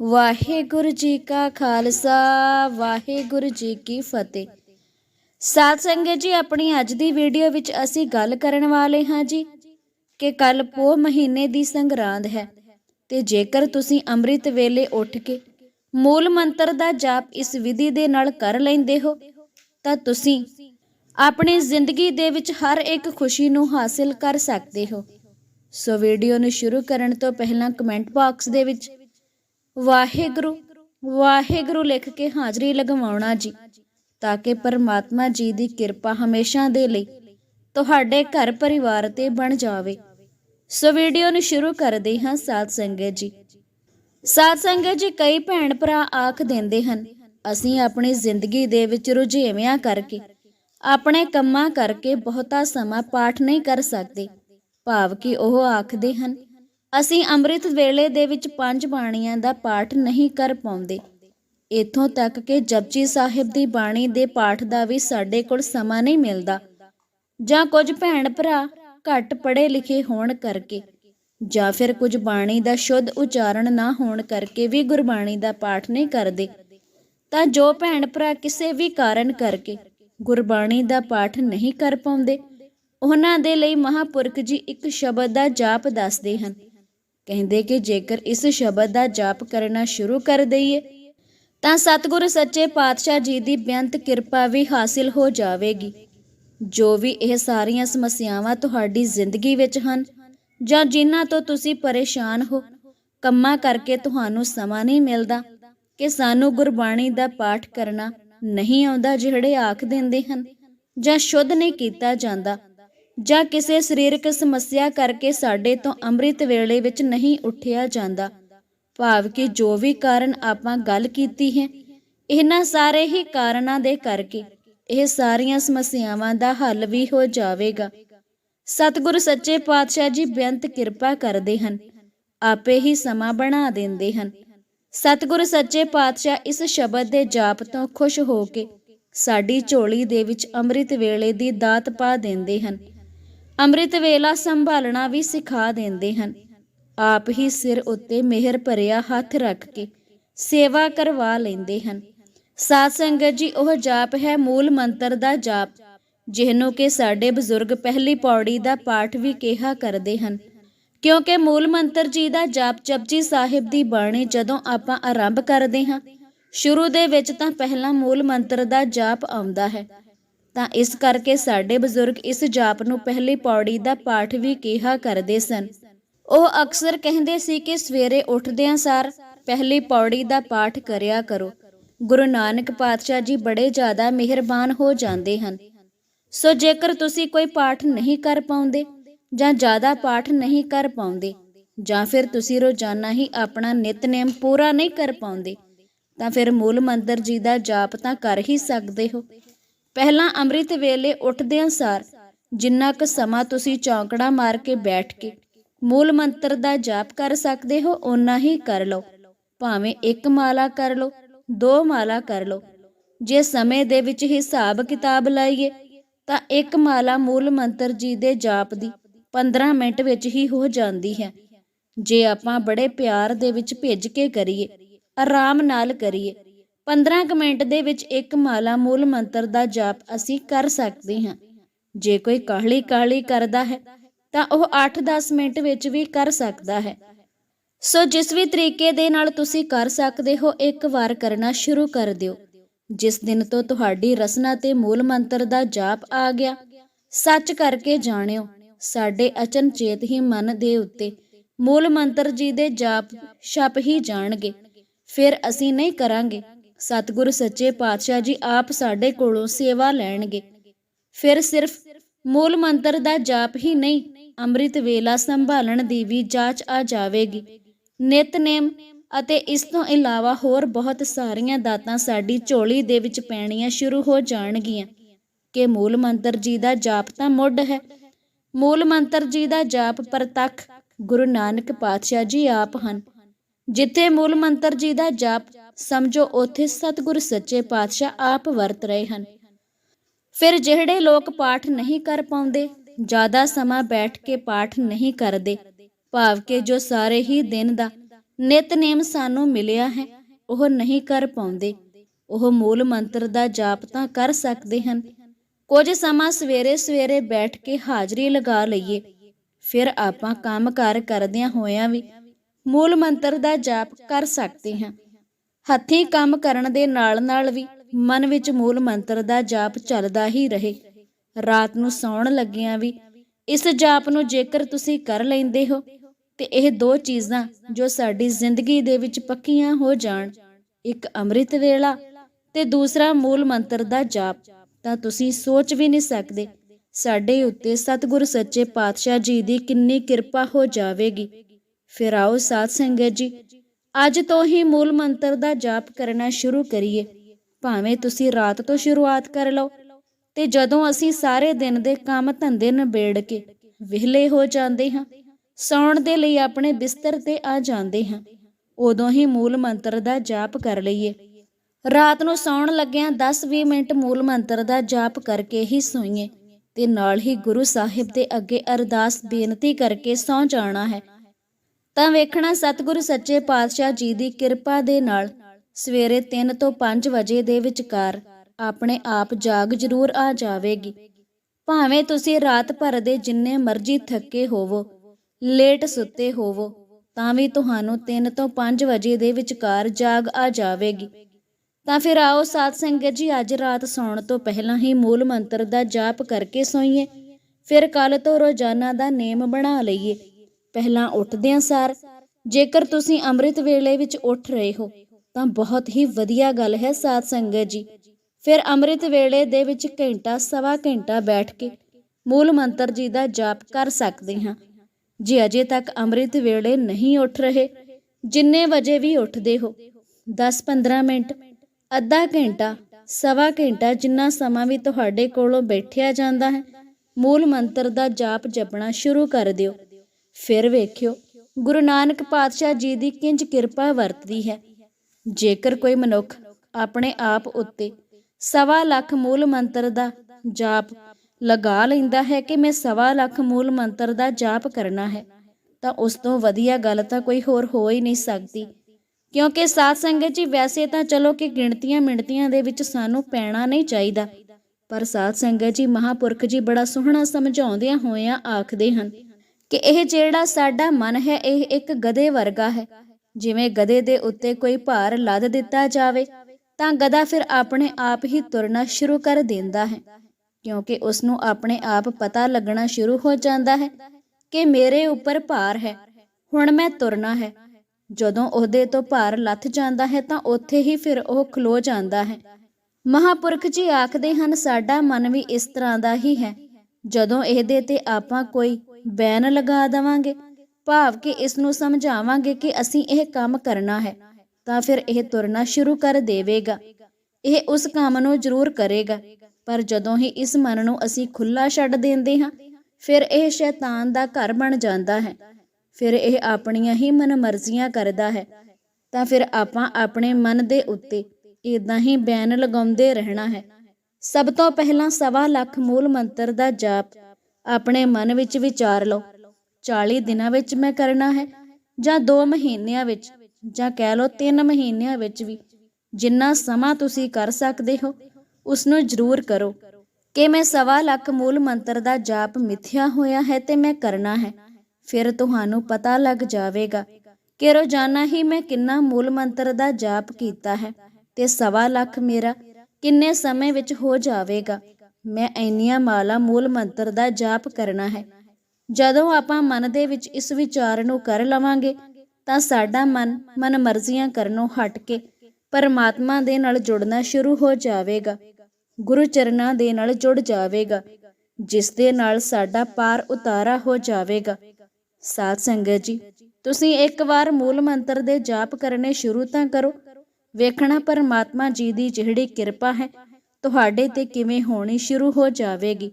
ਵਾਹਿਗੁਰੂ ਜੀ ਕਾ ਖਾਲਸਾ, ਵਾਹਿਗੁਰੂ ਜੀ ਕੀ ਫਤਿਹ। ਸਾਧ ਸੰਗਤ ਜੀ, ਆਪਣੀ ਅੱਜ ਦੀ ਵੀਡੀਓ ਵਿੱਚ ਅਸੀਂ ਗੱਲ ਕਰਨ ਵਾਲੇ ਹਾਂ ਜੀ ਕਿ ਕੱਲ ਪੋਹ ਮਹੀਨੇ ਦੀ ਸੰਗਰਾਂਦ ਹੈ ਤੇ ਜੇਕਰ ਤੁਸੀਂ ਅੰਮ੍ਰਿਤ ਵੇਲੇ ਉੱਠ ਕੇ ਮੂਲ ਮੰਤਰ ਦਾ ਜਾਪ ਇਸ ਵਿਧੀ ਦੇ ਨਾਲ ਕਰ ਲੈਂਦੇ ਹੋ, ਤਾਂ ਤੁਸੀਂ ਆਪਣੀ ਜ਼ਿੰਦਗੀ ਦੇ ਵਿੱਚ ਹਰ ਇੱਕ ਖੁਸ਼ੀ ਨੂੰ ਹਾਸਿਲ ਕਰ ਸਕਦੇ ਹੋ। ਸੋ ਵੀਡੀਓ ਨੂੰ ਸ਼ੁਰੂ ਕਰਨ ਤੋਂ ਪਹਿਲਾਂ ਕਮੈਂਟ ਬਾਕਸ ਦੇ ਵਿੱਚ ਵਾਹਿਗੁਰੂ ਵਾਹਿਗੁਰੂ ਲਿਖ ਕੇ ਹਾਜ਼ਰੀ ਲਗਵਾਉਣਾ ਜੀ, ਤਾਂ ਕਿ ਪਰਮਾਤਮਾ ਜੀ ਦੀ ਕਿਰਪਾ ਹਮੇਸ਼ਾ ਦੇ ਲਈ ਤੁਹਾਡੇ ਘਰ ਪਰਿਵਾਰ ਤੇ ਬਣ ਜਾਵੇ। ਸੋ ਵੀਡੀਓ ਨੂੰ ਸ਼ੁਰੂ ਕਰਦੇ ਹਾਂ ਸਾਧ ਸੰਗਤ ਜੀ। ਸਾਧ ਸੰਗਤ ਜੀ, ਕਈ ਭੈਣ ਭਰਾ ਆਖ ਦਿੰਦੇ ਹਨ, ਅਸੀਂ ਆਪਣੀ ਜ਼ਿੰਦਗੀ ਦੇ ਵਿੱਚ ਰੁਝੇਵਿਆਂ ਕਰਕੇ, ਆਪਣੇ ਕੰਮਾਂ ਕਰਕੇ ਬਹੁਤਾ ਸਮਾਂ ਪਾਠ ਨਹੀਂ ਕਰ ਸਕਦੇ। ਭਾਵ ਕਿ ਉਹ ਆਖਦੇ ਹਨ ਅਸੀਂ ਅੰਮ੍ਰਿਤ ਵੇਲੇ ਦੇ ਵਿੱਚ ਪੰਜ ਬਾਣੀਆਂ ਦਾ ਪਾਠ ਨਹੀਂ ਕਰ ਪਾਉਂਦੇ। ਇਥੋਂ ਤੱਕ ਕਿ ਜਪਜੀ ਸਾਹਿਬ ਦੀ ਬਾਣੀ ਦੇ ਪਾਠ ਦਾ ਵੀ ਸਾਡੇ ਕੋਲ ਸਮਾਂ ਨਹੀਂ ਮਿਲਦਾ। ਜਾਂ ਕੁਝ ਭੈਣ ਭਰਾ ਘੱਟ ਪੜ੍ਹੇ ਲਿਖੇ ਹੋਣ ਕਰਕੇ, ਜਾਂ ਫਿਰ ਕੁਝ ਬਾਣੀ ਦਾ ਸ਼ੁੱਧ ਉਚਾਰਨ ਨਾ ਹੋਣ ਕਰਕੇ ਵੀ ਗੁਰਬਾਣੀ ਦਾ ਪਾਠ ਨਹੀਂ ਕਰਦੇ, ਤਾਂ ਜੋ ਭੈਣ ਭਰਾ ਕਿਸੇ ਵੀ ਕਾਰਨ ਕਰਕੇ ਗੁਰਬਾਣੀ ਦਾ ਪਾਠ ਨਹੀਂ ਕਰ ਪਾਉਂਦੇ, ਉਹਨਾਂ ਦੇ ਲਈ ਮਹਾਪੁਰਖ ਜੀ ਇੱਕ ਸ਼ਬਦ ਦਾ ਜਾਪ ਦੱਸਦੇ ਹਨ। ਕਹਿੰਦੇ ਕਿ ਜੇਕਰ ਇਸ ਸ਼ਬਦ ਦਾ ਜਾਪ ਕਰਨਾ ਸ਼ੁਰੂ ਕਰ ਦਈਏ, ਤਾਂ ਸਤਿਗੁਰੂ ਸੱਚੇ ਪਾਤਸ਼ਾਹ ਜੀ ਦੀ ਬੇਅੰਤ ਕਿਰਪਾ ਵੀ ਹਾਸਿਲ ਹੋ ਜਾਵੇਗੀ। ਜੋ ਵੀ ਇਹ ਸਾਰੀਆਂ ਸਮੱਸਿਆਵਾਂ ਤੁਹਾਡੀ ਜ਼ਿੰਦਗੀ ਵਿੱਚ ਹਨ ਜਾਂ ਜਿਨ੍ਹਾਂ ਤੋਂ ਤੁਸੀਂ ਪਰੇਸ਼ਾਨ ਹੋ, ਕੰਮਾਂ ਕਰਕੇ ਤੁਹਾਨੂੰ ਸਮਾਂ ਨਹੀਂ ਮਿਲਦਾ ਕਿ ਸਾਨੂੰ ਗੁਰਬਾਣੀ ਦਾ ਪਾਠ ਕਰਨਾ ਨਹੀਂ ਆਉਂਦਾ ਜਿਹੜੇ ਆਖ ਦਿੰਦੇ ਹਨ ਜਾਂ ਸ਼ੁੱਧ ਨਹੀਂ ਕੀਤਾ ਜਾਂਦਾ। ਜਾਂ ਕਿਸੇ ਸਰੀਰਕ ਸਮੱਸਿਆ ਕਰਕੇ ਸਾਡੇ ਤੋਂ ਅੰਮ੍ਰਿਤ ਵੇਲੇ ਵਿੱਚ ਨਹੀਂ ਉੱਠਿਆ ਜਾਂਦਾ। ਭਾਵ ਕਿ ਜੋ ਵੀ ਕਾਰਨ ਆਪਾਂ ਗੱਲ ਕੀਤੀ ਹੈ, ਇਹਨਾਂ ਸਾਰੇ ਹੀ ਕਾਰਨਾਂ ਦੇ ਕਰਕੇ ਇਹ ਸਾਰੀਆਂ ਸਮੱਸਿਆਵਾਂ ਦਾ ਹੱਲ ਵੀ ਹੋ ਜਾਵੇਗਾ। ਸਤਿਗੁਰੂ ਸੱਚੇ ਪਾਤਸ਼ਾਹ ਜੀ ਬੇਅੰਤ ਕਿਰਪਾ ਕਰਦੇ ਹਨ, ਆਪੇ ਹੀ ਸਮਾਂ ਬਣਾ ਦਿੰਦੇ ਹਨ। ਸਤਿਗੁਰੂ ਸੱਚੇ ਪਾਤਸ਼ਾਹ ਇਸ ਸ਼ਬਦ ਦੇ ਜਾਪ ਤੋਂ ਖੁਸ਼ ਹੋ ਕੇ ਸਾਡੀ ਝੋਲੀ ਦੇ ਵਿੱਚ ਅੰਮ੍ਰਿਤ ਵੇਲੇ ਦੀ ਦਾਤ ਪਾ ਦਿੰਦੇ ਹਨ। ਅੰਮ੍ਰਿਤ ਵੇਲਾ ਸੰਭਾਲਣਾ ਵੀ ਸਿਖਾ ਦਿੰਦੇ ਹਨ। ਆਪ ਹੀ ਸਿਰ ਉੱਤੇ ਮਿਹਰ ਭਰਿਆ ਹੱਥ ਰੱਖ ਕੇ ਸੇਵਾ ਕਰਵਾ ਲੈਂਦੇ ਹਨ। ਸਾਧ ਸੰਗਤ ਜੀ, ਉਹ ਜਾਪ ਹੈ ਮੂਲ ਮੰਤਰ ਦਾ ਜਾਪ, ਜਿਹਨੂੰ ਕਿ ਸਾਡੇ ਬਜ਼ੁਰਗ ਪਹਿਲੀ ਪੌੜੀ ਦਾ ਪਾਠ ਵੀ ਕਿਹਾ ਕਰਦੇ ਹਨ। ਕਿਉਂਕਿ ਮੂਲ ਮੰਤਰ ਜੀ ਦਾ ਜਾਪ ਜਪਜੀ ਸਾਹਿਬ ਦੀ ਬਾਣੀ ਜਦੋਂ ਆਪਾਂ ਆਰੰਭ ਕਰਦੇ ਹਾਂ, ਸ਼ੁਰੂ ਦੇ ਵਿੱਚ ਤਾਂ ਪਹਿਲਾਂ ਮੂਲ ਮੰਤਰ ਦਾ ਜਾਪ ਆਉਂਦਾ ਹੈ। ਤਾਂ ਇਸ ਕਰਕੇ ਸਾਡੇ ਬਜ਼ੁਰਗ ਇਸ ਜਾਪ ਨੂੰ ਪਹਿਲੀ ਪੌੜੀ ਦਾ ਪਾਠ ਵੀ ਕਿਹਾ ਕਰਦੇ ਸਨ। ਉਹ ਅਕਸਰ ਕਹਿੰਦੇ ਸੀ ਕਿ ਸਵੇਰੇ ਉੱਠਦਿਆਂ ਸਾਰ ਪਹਿਲੀ ਪੌੜੀ ਦਾ ਪਾਠ ਕਰਿਆ ਕਰੋ। ਗੁਰੂ ਨਾਨਕ ਪਾਤਸ਼ਾਹ ਜੀ ਬੜੇ ਜ਼ਿਆਦਾ ਮਿਹਰਬਾਨ ਹੋ ਜਾਂਦੇ ਹਨ। ਸੋ ਜੇਕਰ ਤੁਸੀਂ ਕੋਈ ਪਾਠ ਨਹੀਂ ਕਰ ਪਾਉਂਦੇ ਜਾਂ ਜ਼ਿਆਦਾ ਪਾਠ ਨਹੀਂ ਕਰ ਪਾਉਂਦੇ ਜਾਂ ਫਿਰ ਤੁਸੀਂ ਰੋਜ਼ਾਨਾ ਹੀ ਆਪਣਾ ਨਿਤਨੇਮ ਪੂਰਾ ਨਹੀਂ ਕਰ ਪਾਉਂਦੇ ਤਾਂ ਫਿਰ ਮੂਲ ਮੰਤਰ ਜੀ ਦਾ ਜਾਪ ਤਾਂ ਕਰ ਹੀ ਸਕਦੇ ਹੋ। ਪਹਿਲਾਂ ਅੰਮ੍ਰਿਤ ਵੇਲੇ ਉੱਠਦਿਆਂ ਸਾਰ, ਜਿੰਨਾ ਕੁ ਸਮਾਂ ਤੁਸੀਂ ਚੌਂਕੜਾ ਮਾਰ ਕੇ ਬੈਠ ਕੇ ਮੂਲ ਮੰਤਰ ਦਾ ਜਾਪ ਕਰ ਸਕਦੇ ਹੋ, ਓਨਾ ਹੀ ਕਰ ਲਓ। ਭਾਵੇਂ ਇੱਕ ਮਾਲਾ ਕਰ ਲਓ, ਦੋ ਮਾਲਾ ਕਰ ਲਓ। ਜੇ ਸਮੇਂ ਦੇ ਵਿੱਚ ਹਿਸਾਬ ਕਿਤਾਬ ਲਾਈਏ, ਤਾਂ ਇੱਕ ਮਾਲਾ ਮੂਲ ਮੰਤਰ ਜੀ ਦੇ ਜਾਪ ਦੀ 15 ਮਿੰਟ ਵਿੱਚ ਹੀ ਹੋ ਜਾਂਦੀ ਹੈ। ਜੇ ਆਪਾਂ ਬੜੇ ਪਿਆਰ ਦੇ ਵਿੱਚ ਭਿੱਜ ਕੇ ਕਰੀਏ, ਆਰਾਮ ਨਾਲ ਕਰੀਏ 15 ਕੁ ਮਿੰਟ ਦੇ ਵਿੱਚ ਇੱਕ ਮਾਲਾ ਮੂਲ ਮੰਤਰ ਦਾ ਜਾਪ ਅਸੀਂ ਕਰ ਸਕਦੇ ਹਾਂ। ਜੇ ਕੋਈ ਕਾਹਲੀ ਕਾਹਲੀ ਕਰਦਾ ਹੈ, ਤਾਂ ਉਹ 8-10 ਮਿੰਟ ਵਿੱਚ ਵੀ ਕਰ ਸਕਦਾ ਹੈ। ਸੋ ਜਿਸ ਵੀ ਤਰੀਕੇ ਦੇ ਨਾਲ ਤੁਸੀਂ ਕਰ ਸਕਦੇ ਹੋ, ਇੱਕ ਵਾਰ ਕਰਨਾ ਸ਼ੁਰੂ ਕਰ ਦਿਓ। ਜਿਸ ਦਿਨ ਤੋਂ ਤੁਹਾਡੀ ਰਸਨਾ ਤੇ ਮੂਲ ਮੰਤਰ ਦਾ ਜਾਪ ਆ ਗਿਆ, ਸੱਚ ਕਰਕੇ ਜਾਣਿਓ, ਸਾਡੇ ਅਚਨਚੇਤ ਹੀ ਮਨ ਦੇ ਉੱਤੇ ਮੂਲ ਮੰਤਰ ਜੀ ਦੇ ਜਾਪ ਛਪ ਹੀ ਜਾਣਗੇ। ਫਿਰ ਅਸੀਂ ਨਹੀਂ ਕਰਾਂਗੇ। ਸਤਿਗੁਰ ਸੱਚੇ ਪਾਤਸ਼ਾਹ ਜੀ ਆਪ ਸਾਡੇ ਕੋਲੋਂ ਸੇਵਾ ਲੈਣਗੇ। ਫਿਰ ਸਿਰਫ ਮੂਲ ਮੰਤਰ ਦਾ ਜਾਪ ਹੀ ਨਹੀਂ, ਅੰਮ੍ਰਿਤ ਵੇਲਾ ਸੰਭਾਲਣ ਦੀ ਵੀ ਜਾਂਚ ਆ ਜਾਵੇਗੀ। ਨਿਤਨੇਮ ਅਤੇ ਇਸ ਤੋਂ ਇਲਾਵਾ ਹੋਰ ਬਹੁਤ ਸਾਰੀਆਂ ਦਾਤਾਂ ਸਾਡੀ ਝੋਲੀ ਦੇ ਵਿੱਚ ਪੈਣੀਆਂ ਸ਼ੁਰੂ ਹੋ ਜਾਣਗੀਆਂ। ਕਿ ਮੂਲ ਮੰਤਰ ਜੀ ਦਾ ਜਾਪ ਤਾਂ ਮੁੱਢ ਹੈ। ਮੂਲ ਮੰਤਰ ਜੀ ਦਾ ਜਾਪ ਪ੍ਰਤੱਖ ਗੁਰੂ ਨਾਨਕ ਪਾਤਸ਼ਾਹ ਜੀ ਆਪ ਹਨ। ਜਿੱਥੇ ਮੂਲ ਮੰਤਰ ਜੀ ਦਾ ਜਾਪ ਸਮਝੋ ਉੱਥੇ ਸਤਿਗੁਰ ਸੱਚੇ ਪਾਤਸ਼ਾਹ ਆਪ ਵਰਤ ਰਹੇ ਹਨ। ਫਿਰ ਜਿਹੜੇ ਲੋਕ ਪਾਠ ਨਹੀਂ ਕਰ ਪਾਉਂਦੇ, ਜ਼ਿਆਦਾ ਸਮਾਂ ਬੈਠ ਕੇ ਪਾਠ ਨਹੀਂ ਕਰਦੇ, ਭਾਵ ਕਿ ਜੋ ਸਾਰੇ ਹੀ ਦਿਨ ਦਾ ਨਿਤਨੇਮ ਸਾਨੂੰ ਮਿਲਿਆ ਹੈ, ਉਹ ਨਹੀਂ ਕਰ ਪਾਉਂਦੇ। ਉਹ ਮੂਲ ਮੰਤਰ ਦਾ ਜਾਪ ਤਾਂ ਕਰ ਸਕਦੇ ਹਨ। ਕੁਝ ਸਮਾਂ ਸਵੇਰੇ ਸਵੇਰੇ ਬੈਠ ਕੇ ਹਾਜ਼ਰੀ ਲਗਾ ਲਈਏ, ਫਿਰ ਆਪਾਂ ਕੰਮ-ਕਾਰ ਕਰਦਿਆਂ ਹੋਇਆਂ ਵੀ ਮੂਲ ਮੰਤਰ ਦਾ ਜਾਪ ਕਰ ਸਕਦੇ ਹਾਂ। ਹੱਥੀਂ ਕੰਮ ਕਰਨ ਦੇ ਨਾਲ-ਨਾਲ ਵੀ ਮਨ ਵਿੱਚ ਮੂਲ ਮੰਤਰ ਦਾ ਜਾਪ ਚੱਲਦਾ ਹੀ ਰਹੇ। ਰਾਤ ਨੂੰ ਸੌਣ ਲੱਗਿਆਂ ਵੀ ਇਸ ਜਾਪ ਨੂੰ ਜੇਕਰ ਤੁਸੀਂ ਕਰ ਲੈਂਦੇ ਹੋ, ਤੇ ਇਹ ਦੋ ਚੀਜ਼ਾਂ ਜੋ ਸਾਡੀ ਜ਼ਿੰਦਗੀ ਦੇ ਵਿੱਚ ਪੱਕੀਆਂ ਹੋ ਜਾਣ, ਇੱਕ ਅੰਮ੍ਰਿਤ ਵੇਲਾ ਤੇ ਦੂਸਰਾ ਮੂਲ ਮੰਤਰ ਦਾ ਜਾਪ, ਤਾਂ ਤੁਸੀਂ ਸੋਚ ਵੀ ਨਹੀਂ ਸਕਦੇ ਸਾਡੇ ਉੱਤੇ ਸਤਿਗੁਰ ਸੱਚੇ ਪਾਤਸ਼ਾਹ ਜੀ ਦੀ ਕਿੰਨੀ ਕਿਰਪਾ ਹੋ ਜਾਵੇਗੀ। ਫਿਰ ਆਓ ਸਾਧ ਸੰਗਤ ਜੀ ਅੱਜ ਤੋਂ ਹੀ ਮੂਲ ਮੰਤਰ ਦਾ ਜਾਪ ਕਰਨਾ ਸ਼ੁਰੂ ਕਰੀਏ। ਭਾਵੇਂ ਤੁਸੀਂ ਰਾਤ ਤੋਂ ਸ਼ੁਰੂਆਤ ਕਰ ਲਓ ਤੇ ਜਦੋਂ ਅਸੀਂ ਸਾਰੇ ਦਿਨ ਦੇ ਕੰਮ ਧੰਦੇ ਨਿਬੇੜ ਕੇ ਵਿਹਲੇ ਹੋ ਜਾਂਦੇ ਹਾਂ, ਸੌਣ ਦੇ ਲਈ ਆਪਣੇ ਬਿਸਤਰ ਤੇ ਆ ਜਾਂਦੇ ਹਾਂ, ਉਦੋਂ ਹੀ ਮੂਲ ਮੰਤਰ ਦਾ ਜਾਪ ਕਰ ਲਈਏ। ਰਾਤ ਨੂੰ ਸੌਣ ਲੱਗਿਆਂ 10-20 ਮਿੰਟ ਮੂਲ ਮੰਤਰ ਦਾ ਜਾਪ ਕਰਕੇ ਹੀ ਸੋਈਏ ਤੇ ਨਾਲ ਹੀ ਗੁਰੂ ਸਾਹਿਬ ਦੇ ਅੱਗੇ ਅਰਦਾਸ ਬੇਨਤੀ ਕਰਕੇ ਸੌਂ ਜਾਣਾ ਹੈ। ਤਾਂ ਵੇਖਣਾ ਸਤਿਗੁਰੂ ਸੱਚੇ ਪਾਤਸ਼ਾਹ ਜੀ ਦੀ ਕਿਰਪਾ ਦੇ ਨਾਲ ਸਵੇਰੇ 3 ਤੋਂ 5 ਵਜੇ ਦੇ ਵਿਚਕਾਰ ਆਪਣੇ ਆਪ ਜਾਗ ਜ਼ਰੂਰ ਆ ਜਾਵੇਗੀ। ਭਾਵੇਂ ਤੁਸੀਂ ਰਾਤ ਭਰ ਦੇ ਜਿੰਨੇ ਮਰਜ਼ੀ ਥੱਕੇ ਹੋਵੋ, ਲੇਟ ਸੁੱਤੇ ਹੋਵੋ, ਤਾਂ ਵੀ ਤੁਹਾਨੂੰ 3 ਤੋਂ 5 ਵਜੇ ਦੇ ਵਿਚਕਾਰ ਜਾਗ ਆ ਜਾਵੇਗੀ। ਤਾਂ ਫਿਰ ਆਓ ਸਾਧ ਸੰਗਤ ਜੀ, ਅੱਜ ਰਾਤ ਸੌਣ ਤੋਂ ਪਹਿਲਾਂ ਹੀ ਮੂਲ ਮੰਤਰ ਦਾ ਜਾਪ ਕਰਕੇ ਸੋਈਏ। ਫਿਰ ਕੱਲ ਤੋਂ ਰੋਜ਼ਾਨਾ ਦਾ ਨੇਮ ਬਣਾ ਲਈਏ। ਪਹਿਲਾਂ ਉੱਠਦਿਆਂ ਸਾਰ। ਜੇਕਰ ਤੁਸੀਂ ਅੰਮ੍ਰਿਤ ਵੇਲੇ ਵਿੱਚ ਉੱਠ ਰਹੇ ਹੋ, ਤਾਂ ਬਹੁਤ ਹੀ ਵਧੀਆ ਗੱਲ ਹੈ ਸਾਧ ਸੰਗਤ ਜੀ। ਫਿਰ ਅੰਮ੍ਰਿਤ ਵੇਲੇ ਦੇ ਵਿੱਚ ਘੰਟਾ, ਸਵਾ ਘੰਟਾ ਬੈਠ ਕੇ ਮੂਲ ਮੰਤਰ ਜੀ ਦਾ ਜਾਪ ਕਰ ਸਕਦੇ ਹਾਂ। ਜੇ ਅਜੇ ਤੱਕ ਅੰਮ੍ਰਿਤ ਵੇਲੇ ਨਹੀਂ ਉੱਠ ਰਹੇ, ਜਿੰਨੇ ਵਜੇ ਵੀ ਉੱਠਦੇ ਹੋ 10-15 ਮਿੰਟ, ਅੱਧਾ ਘੰਟਾ, ਸਵਾ ਘੰਟਾ ਜਿੰਨਾ ਸਮਾਂ ਵੀ ਤੁਹਾਡੇ ਕੋਲੋਂ ਬੈਠਿਆ ਜਾਂਦਾ ਹੈ, ਮੂਲ ਮੰਤਰ ਦਾ ਜਾਪ ਜਪਣਾ ਸ਼ੁਰੂ ਕਰ ਦਿਓ। ਫਿਰ ਵੇਖਿਓ, ਗੁਰੂ ਨਾਨਕ ਪਾਤਸ਼ਾਹ ਜੀ ਦੀ ਕਿੰਜ ਕਿਰਪਾ ਵਰਤਦੀ ਹੈ। ਜੇਕਰ ਕੋਈ ਮਨੁੱਖ ਆਪਣੇ ਆਪ ਉੱਤੇ ਸਵਾ ਲੱਖ ਮੂਲ ਮੰਤਰ ਦਾ ਜਾਪ ਲਗਾ ਲੈਂਦਾ ਹੈ ਕਿ ਮੈਂ ਸਵਾ ਲੱਖ ਮੂਲ ਮੰਤਰ ਦਾ ਜਾਪ ਕਰਨਾ ਹੈ, ਤਾਂ ਉਸ ਤੋਂ ਵਧੀਆ ਗੱਲ ਤਾਂ ਕੋਈ ਹੋਰ ਹੋ ਹੀ ਨਹੀਂ ਸਕਦੀ। ਕਿਉਂਕਿ ਸਾਧ ਸੰਗਤ ਜੀ, ਵੈਸੇ ਤਾਂ ਚਲੋ ਕਿ ਗਿਣਤੀਆਂ ਮਿਣਤੀਆਂ ਦੇ ਵਿੱਚ ਸਾਨੂੰ ਪੈਣਾ ਨਹੀਂ ਚਾਹੀਦਾ, ਪਰ ਸਾਧ ਸੰਗਤ ਜੀ, ਮਹਾਪੁਰਖ ਜੀ ਬੜਾ ਸੋਹਣਾ ਸਮਝਾਉਂਦਿਆਂ ਹੋਇਆਂ ਆਖਦੇ ਹਨ ਕਿ ਇਹ ਜਿਹੜਾ ਸਾਡਾ ਮਨ ਹੈ, ਇਹ ਇੱਕ ਗਧੇ ਵਰਗਾ ਹੈ। ਜਿਵੇਂ ਗਧੇ ਦੇ ਉੱਤੇ ਕੋਈ ਭਾਰ ਲੱਦ ਦਿੱਤਾ ਜਾਵੇ, ਤਾਂ ਗਧਾ ਫਿਰ ਆਪਣੇ ਆਪ ਹੀ ਤੁਰਨਾ ਸ਼ੁਰੂ ਕਰ ਦਿੰਦਾ ਹੈ, ਕਿਉਂਕਿ ਉਸ ਨੂੰ ਆਪਣੇ ਆਪ ਪਤਾ ਲੱਗਣਾ ਸ਼ੁਰੂ ਹੋ ਜਾਂਦਾ ਹੈ ਕਿ ਮੇਰੇ ਉੱਪਰ ਭਾਰ ਹੈ, ਹੁਣ ਮੈਂ ਤੁਰਨਾ ਹੈ। ਜਦੋਂ ਉਹਦੇ ਤੋਂ ਭਾਰ ਲੱਥ ਜਾਂਦਾ ਹੈ, ਤਾਂ ਉੱਥੇ ਹੀ ਫਿਰ ਉਹ ਖਲੋ ਜਾਂਦਾ ਹੈ। ਮਹਾਪੁਰਖ ਜੀ ਆਖਦੇ ਹਨ, ਸਾਡਾ ਮਨ ਵੀ ਇਸ ਤਰ੍ਹਾਂ ਦਾ ਹੀ ਹੈ। ਜਦੋਂ ਇਹਦੇ ਤੇ ਆਪਾਂ ਕੋਈ ਬੈਨ ਲਗਾ ਦਵਾਂਗੇ। ਭਾਵ ਕਿ ਇਸ ਨੂੰ ਸਮਝਾਵਾਂਗੇ ਕਿ ਅਸੀਂ ਇਹ ਕੰਮ ਕਰਨਾ ਹੈ, ਤਾਂ ਫਿਰ ਇਹ ਤੁਰਨਾ ਸ਼ੁਰੂ ਕਰ ਦੇਵੇਗਾ। ਇਹ ਉਸ ਕੰਮ ਨੂੰ ਜ਼ਰੂਰ ਕਰੇਗਾ। ਪਰ ਜਦੋਂ ਹੀ ਇਸ ਮਨ ਨੂੰ ਅਸੀਂ ਖੁੱਲਾ ਛੱਡ ਦਿੰਦੇ ਹਾਂ, ਫਿਰ ਇਹ ਸ਼ੈਤਾਨ ਦਾ ਘਰ ਬਣ ਜਾਂਦਾ ਹੈ। ਫਿਰ ਇਹ ਆਪਣੀਆਂ ਹੀ ਮਨਮਰਜ਼ੀਆਂ ਕਰਦਾ ਹੈ। ਤਾਂ ਫਿਰ ਆਪਾਂ ਆਪਣੇ ਮਨ ਦੇ ਉੱਤੇ ਇਦਾਂ ਹੀ ਬੈਨ ਲਗਾਉਂਦੇ ਰਹਿਣਾ ਹੈ। ਸਭ ਤੋਂ ਪਹਿਲਾਂ ਸਵਾ ਲੱਖ ਮੂਲ ਮੰਤਰ ਦਾ ਜਾਪ ਆਪਣੇ ਮਨ ਵਿੱਚ ਵਿਚਾਰ ਲਓ। 40 ਦਿਨਾਂ ਵਿੱਚ ਮੈਂ ਕਰਨਾ ਹੈ ਜਾਂ 2 ਮਹੀਨਿਆਂ ਵਿੱਚ ਜਾਂ ਕਹਿ ਲਓ 3 ਮਹੀਨਿਆਂ ਵਿੱਚ ਵੀ। ਜਿੰਨਾ ਸਮਾਂ ਤੁਸੀਂ ਕਰ ਸਕਦੇ ਹੋ ਉਸ ਨੂੰ ਜ਼ਰੂਰ ਕਰੋ। ਕਿ ਮੈਂ ਸਵਾ ਲੱਖ ਮੂਲ ਮੰਤਰ ਦਾ ਜਾਪ ਮਿਥਿਆ ਹੋਇਆ ਹੈ ਤੇ ਮੈਂ ਕਰਨਾ ਹੈ। ਫਿਰ ਤੁਹਾਨੂੰ ਪਤਾ ਲੱਗ ਜਾਵੇਗਾ ਕਿ ਰੋਜ਼ਾਨਾ ਹੀ ਮੈਂ ਕਿੰਨਾ ਮੂਲ ਮੰਤਰ ਦਾ ਜਾਪ ਕੀਤਾ ਹੈ ਤੇ ਸਵਾ ਲੱਖ ਮੇਰਾ ਕਿੰਨੇ ਸਮੇਂ ਵਿੱਚ ਹੋ ਜਾਵੇਗਾ। ਮੈਂ ਇੰਨੀਆਂ ਮਾਲਾ ਮੂਲ ਮੰਤਰ ਦਾ ਜਾਪ ਕਰਨਾ ਹੈ। ਜਦੋਂ ਆਪਾਂ ਮਨ ਦੇ ਵਿੱਚ ਇਸ ਵਿਚਾਰ ਨੂੰ ਕਰ ਲਵਾਂਗੇ, ਤਾਂ ਸਾਡਾ ਮਨ ਮਨ ਮਰਜ਼ੀਆਂ ਕਰਨੋਂ ਹਟ ਕੇ ਪਰਮਾਤਮਾ ਦੇ ਨਾਲ ਜੁੜਨਾ ਸ਼ੁਰੂ ਹੋ ਜਾਵੇਗਾ, ਗੁਰੂ ਚਰਨਾਂ ਦੇ ਨਾਲ ਜੁੜ ਜਾਵੇਗਾ, ਜਿਸ ਦੇ ਨਾਲ ਸਾਡਾ ਪਾਰ ਉਤਾਰਾ ਹੋ ਜਾਵੇਗਾ। ਸਾਧ ਸੰਗਤ ਜੀ, ਤੁਸੀਂ ਇੱਕ ਵਾਰ ਮੂਲ ਮੰਤਰ ਦੇ ਜਾਪ ਕਰਨੇ ਸ਼ੁਰੂ ਤਾਂ ਕਰੋ। ਵੇਖਣਾ ਪਰਮਾਤਮਾ ਜੀ ਦੀ ਜਿਹੜੀ ਕਿਰਪਾ ਹੈ ਤੁਹਾਡੇ ਤੇ ਕਿਵੇਂ ਹੋਣੀ ਸ਼ੁਰੂ ਹੋ ਜਾਵੇਗੀ?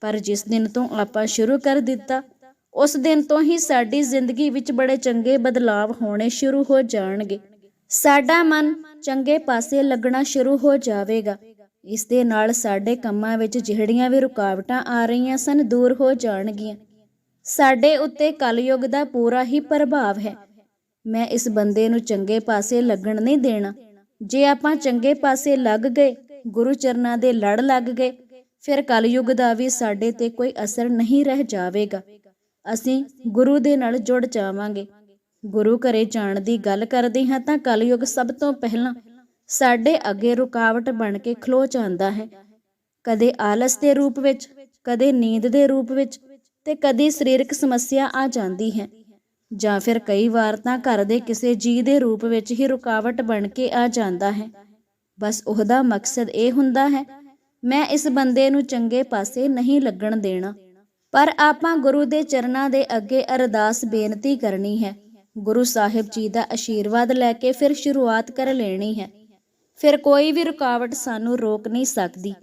ਪਰ ਜਿਸ ਦਿਨ ਤੋਂ ਆਪਾਂ ਸ਼ੁਰੂ ਕਰ ਦਿੱਤਾ, ਉਸ ਦਿਨ ਤੋਂ ਹੀ ਸਾਡੀ ਜ਼ਿੰਦਗੀ ਵਿੱਚ ਬੜੇ ਚੰਗੇ ਬਦਲਾਵ ਹੋਣੇ ਸ਼ੁਰੂ ਹੋ ਜਾਣਗੇ। ਸਾਡਾ ਮਨ ਚੰਗੇ ਪਾਸੇ ਲੱਗਣਾ ਸ਼ੁਰੂ ਹੋ ਜਾਵੇਗਾ। ਇਸ ਦੇ ਨਾਲ ਸਾਡੇ ਕੰਮਾਂ ਵਿੱਚ ਜਿਹੜੀਆਂ ਵੀ ਰੁਕਾਵਟਾਂ ਆ ਰਹੀਆਂ ਸਨ ਦੂਰ ਹੋ ਜਾਣਗੀਆਂ। ਸਾਡੇ ਉੱਤੇ ਕਲਯੁਗ ਦਾ ਪੂਰਾ ਹੀ ਪ੍ਰਭਾਵ ਹੈ। ਮੈਂ ਇਸ ਬੰਦੇ ਨੂੰ ਚੰਗੇ ਪਾਸੇ ਲੱਗਣ ਨਹੀਂ ਦੇਣਾ। ਜੇ ਆਪਾਂ ਚੰਗੇ ਪਾਸੇ ਲੱਗ ਗਏ ਗੁਰੂ ਚਰਨਾਂ ਦੇ ਲੜ ਲੱਗ ਗਏ। ਫਿਰ ਕਲਯੁਗ ਦਾ ਵੀ ਸਾਡੇ ਤੇ ਕੋਈ ਅਸਰ ਨਹੀਂ ਰਹਿ ਜਾਵੇਗਾ। ਅਸੀਂ ਗੁਰੂ ਦੇ ਨਾਲ ਜੁੜ ਜਾਵਾਂਗੇ। ਗੁਰੂ ਘਰੇ ਜਾਣ ਦੀ ਗੱਲ ਕਰਦੇ ਹਾਂ ਤਾਂ ਕਲਯੁਗ ਸਭ ਤੋਂ ਪਹਿਲਾਂ ਸਾਡੇ ਅੱਗੇ ਰੁਕਾਵਟ ਬਣ ਕੇ ਖਲੋ ਜਾਂਦਾ ਹੈ। ਕਦੇ ਆਲਸ ਦੇ ਰੂਪ ਵਿੱਚ, ਕਦੇ ਨੀਂਦ ਦੇ ਰੂਪ ਵਿੱਚ ਤੇ ਕਦੇ ਸਰੀਰਕ ਸਮੱਸਿਆ ਆ ਜਾਂਦੀ ਹੈ। ਜਾਂ ਫਿਰ ਕਈ ਵਾਰ ਤਾਂ ਘਰ ਦੇ ਕਿਸੇ ਜੀ ਦੇ ਰੂਪ ਵਿੱਚ ਹੀ ਰੁਕਾਵਟ ਬਣ ਕੇ ਆ ਜਾਂਦਾ ਹੈ। ਬਸ ਉਹਦਾ ਮਕਸਦ ਇਹ ਹੁੰਦਾ ਹੈ, ਮੈਂ ਇਸ ਬੰਦੇ ਨੂੰ ਚੰਗੇ ਪਾਸੇ ਨਹੀਂ ਲੱਗਣ ਦੇਣਾ। ਪਰ ਆਪਾਂ ਗੁਰੂ ਦੇ ਚਰਨਾਂ ਦੇ ਅੱਗੇ ਅਰਦਾਸ ਬੇਨਤੀ ਕਰਨੀ ਹੈ। ਗੁਰੂ ਸਾਹਿਬ ਜੀ ਦਾ ਆਸ਼ੀਰਵਾਦ ਲੈ ਕੇ ਫਿਰ ਸ਼ੁਰੂਆਤ ਕਰ ਲੈਣੀ ਹੈ। ਫਿਰ ਕੋਈ ਵੀ ਰੁਕਾਵਟ ਸਾਨੂੰ ਰੋਕ ਨਹੀਂ ਸਕਦੀ।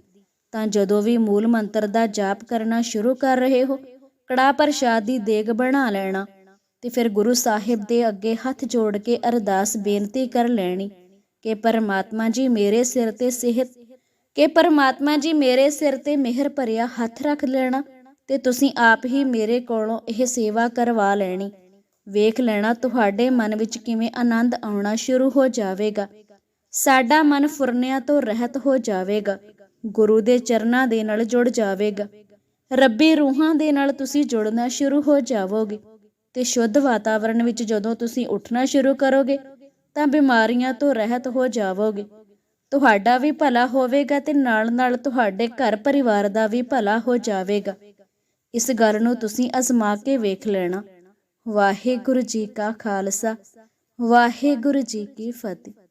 ਤਾਂ ਜਦੋਂ ਵੀ ਮੂਲ ਮੰਤਰ ਦਾ ਜਾਪ ਕਰਨਾ ਸ਼ੁਰੂ ਕਰ ਰਹੇ ਹੋ ਕੜਾ ਪ੍ਰਸ਼ਾਦ ਦੀ ਦੇਗ ਬਣਾ ਲੈਣਾ ਤੇ ਫਿਰ ਗੁਰੂ ਸਾਹਿਬ ਦੇ ਅੱਗੇ ਹੱਥ ਜੋੜ ਕੇ ਅਰਦਾਸ ਬੇਨਤੀ ਕਰ ਲੈਣੀ। ਕਿ ਪਰਮਾਤਮਾ ਜੀ ਮੇਰੇ ਸਿਰ ਤੇ ਸਿਹਤ, ਕਿ ਪਰਮਾਤਮਾ ਜੀ ਮੇਰੇ ਸਿਰ ਤੇ ਮਿਹਰ ਭਰਿਆ ਹੱਥ ਰੱਖ ਲੈਣਾ ਤੇ ਤੁਸੀਂ ਆਪ ਹੀ ਮੇਰੇ ਕੋਲੋਂ ਇਹ ਸੇਵਾ ਕਰਵਾ ਲੈਣੀ। ਵੇਖ ਲੈਣਾ ਤੁਹਾਡੇ ਮਨ ਵਿੱਚ ਕਿਵੇਂ ਆਨੰਦ ਆਉਣਾ ਸ਼ੁਰੂ ਹੋ ਜਾਵੇਗਾ। ਸਾਡਾ ਮਨ ਫੁਰਨਿਆਂ ਤੋਂ ਰਹਿਤ ਹੋ ਜਾਵੇਗਾ। ਗੁਰੂ ਦੇ ਚਰਨਾਂ ਦੇ ਨਾਲ ਜੁੜ ਜਾਵੇਗਾ। ਰੱਬੀ ਰੂਹਾਂ ਦੇ ਨਾਲ ਤੁਸੀਂ ਜੁੜਨਾ ਸ਼ੁਰੂ ਹੋ ਜਾਵੋਗੇ ਤੇ ਸ਼ੁੱਧ ਵਾਤਾਵਰਣ ਵਿੱਚ ਜਦੋਂ ਤੁਸੀਂ ਉੱਠਣਾ ਸ਼ੁਰੂ ਕਰੋਗੇ ਤਾਂ ਬਿਮਾਰੀਆਂ ਤੋਂ ਰਹਿਤ ਹੋ ਜਾਵੋਗੇ। ਤੁਹਾਡਾ ਵੀ ਭਲਾ ਹੋਵੇਗਾ ਤੇ ਨਾਲ-ਨਾਲ ਤੁਹਾਡੇ ਘਰ ਪਰਿਵਾਰ ਦਾ ਵੀ ਭਲਾ ਹੋ ਜਾਵੇਗਾ। ਇਸ ਗੱਲ ਨੂੰ ਤੁਸੀਂ ਅਜ਼ਮਾ ਕੇ ਵੇਖ ਲੈਣਾ। ਵਾਹਿਗੁਰੂ ਜੀ ਕਾ ਖਾਲਸਾ, ਵਾਹਿਗੁਰੂ ਜੀ ਕੀ ਫਤਿਹ।